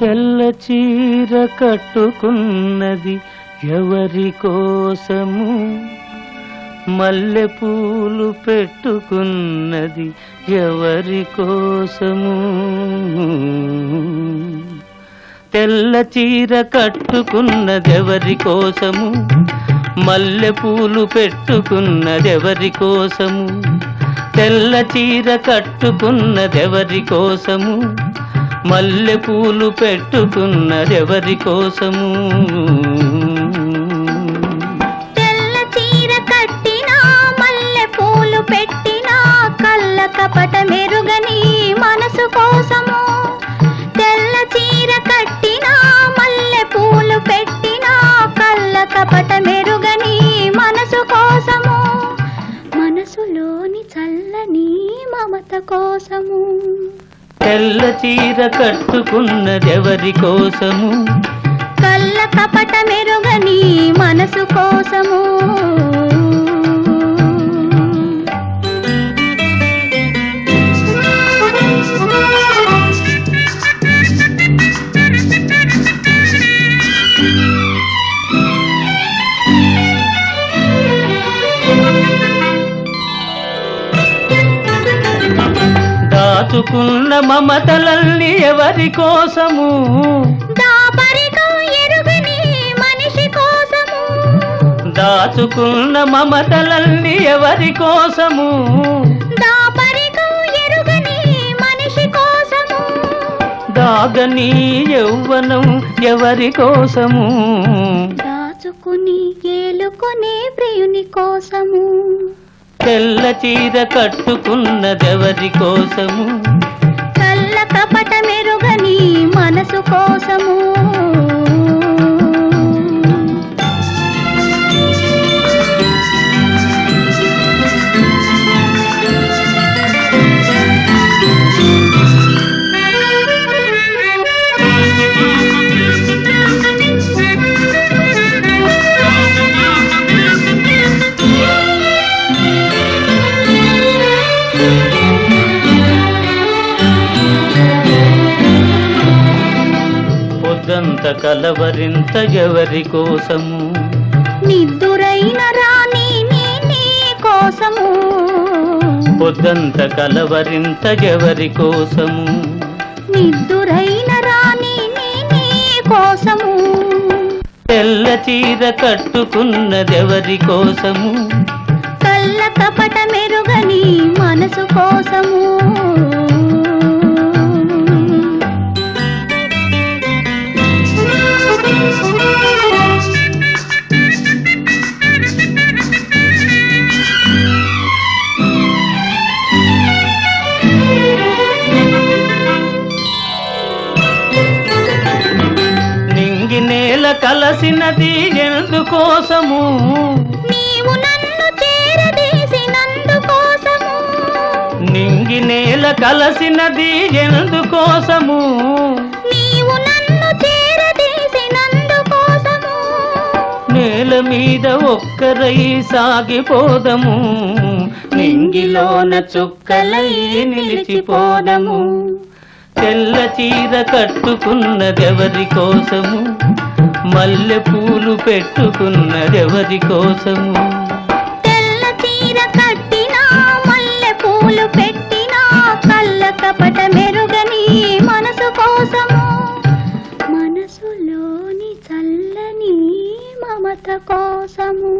తెల్ల చీర కట్టుకున్నది ఎవరి కోసము మల్లె పూలు పెట్టుకున్నది ఎవరి కోసము తెల్ల చీర కట్టుకున్నదెవరి కోసము మల్లె పూలు పెట్టుకున్నదెవరి కోసము తెల్ల చీర కట్టుకున్నదెవరి కోసము మల్లె పూలు పెట్టుకున్నదెవరి కోసము? తెల్ల చీర కట్టినా మల్లె పూలు పెట్టినా కళ్ళ కపట మెరుగని మనసు కోసము. తెల్ల చీర కట్టినా మల్లె పూలు పెట్టినా కళ్ళ కపట మెరుగని మనసు కోసము. మనసులోని చల్లని మమత కోసము. తెల్ల చీర కట్టుకున్నదెవరి కోసము? కళ్ళ కపట మెరుగని మనసు కోసము. దాచుకున్న మమతలల్ని ఎవరి కోసము? దాచుకున్న మమతలల్ని ఎవరి కోసము. దాగని యౌవనం ఎవరి కోసము? దాచుకుని ఏలుకునే ప్రియుని కోసము. తెల్ల చీర కట్టుకున్నదెవరి కోసము? కళ్ళ కపట మెరుగని మనసు కోసము. పొద్దంత కలవరింత ఎవరి కోసము? నిద్దురైన రాణి కోసము. పొద్దంత కలవరింత ఎవరి కోసము? నిద్దురైన రాణి కోసము. తెల్ల చీర కట్టుకున్నదెవరి కోసము? కళ్ళ కపట మెరుగని మనసు కోసము. కలసినది ఎందుకోసము? నీవు నన్ను చేరదీసినందుకోసము. నింగి నేల కలసినది ఎందుకోసము? నీవు నన్ను చేరదీసినందుకోసము. నేల మీద ఒక్కరై సాగిపోదము. నింగిలోన చుక్కలై నిలిచిపోదము. తెల్ల చీర కట్టుకున్నదెవరి కోసము? మల్లె పూలు పెట్టుకున్నదెవరి కోసము తెల్ల తీర కట్టినా మల్లె పూలు పెట్టినా కళ్ళ కపట మెరుగని మనసు కోసము. మనసులోని చల్లని మమత కోసము.